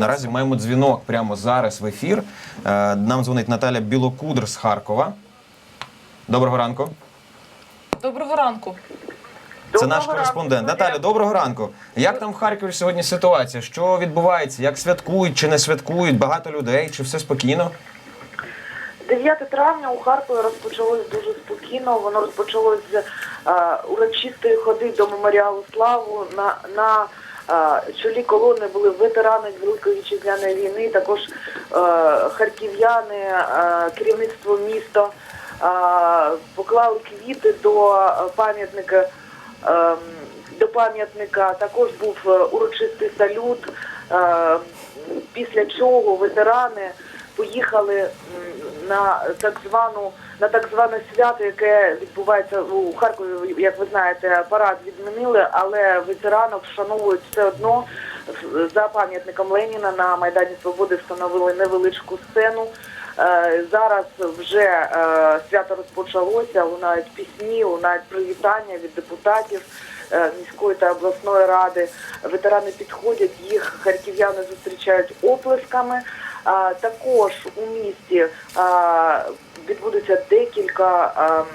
наразі маємо дзвінок прямо зараз в ефір. Е, Нам дзвонить Наталя Білокудр з Харкова. Доброго ранку. Доброго ранку. Це Доброго наш кореспондент. ранку, Наталя, доброго ранку. Як там в Харкові сьогодні ситуація? Що відбувається? Як святкують чи не святкують? Багато людей? Чи все спокійно? 9 травня у Харкові розпочалось дуже спокійно. Воно розпочалось з е, урочистої ходи до меморіалу славу. На, на чолі колони були ветерани Великої вітчизняної війни, також е, харків'яни, е, керівництво міста е, поклали квіти до пам'ятника. До пам'ятника також був урочистий салют, після чого ветерани поїхали на так звану на так зване свято, яке відбувається у Харкові. Як ви знаєте, парад відмінили, але ветеранів вшановують все одно за пам'ятником Леніна на Майдані Свободи встановили невеличку сцену. Е, Зараз вже е, свято розпочалося. Лунають пісні, лунають привітання від депутатів е, міської та обласної ради. Ветерани підходять, їх харків'яни зустрічають оплесками. Також у місті відбудеться декілька. ем,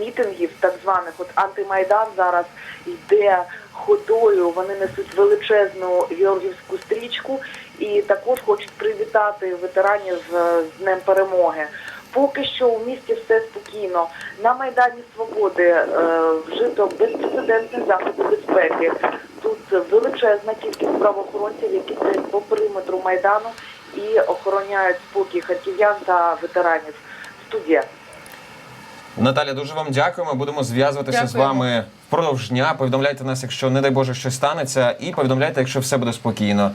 мітингів, так званих от антимайдан зараз йде ходою. Вони несуть величезну георгівську стрічку і також хочуть привітати ветеранів е, з Днем Перемоги. Поки що у місті все спокійно. На Майдані Свободи е, вжито безпрецедентні заходи безпеки. Тут величезна кількість правоохоронців, які стоять майдану і охороняють спокій харків'ян та ветеранів. Студія. Наталя, дуже вам дякуємо. Будемо зв'язуватися з вами впродовж дня. Повідомляйте нас, якщо не дай Боже щось станеться, і повідомляйте, якщо все буде спокійно.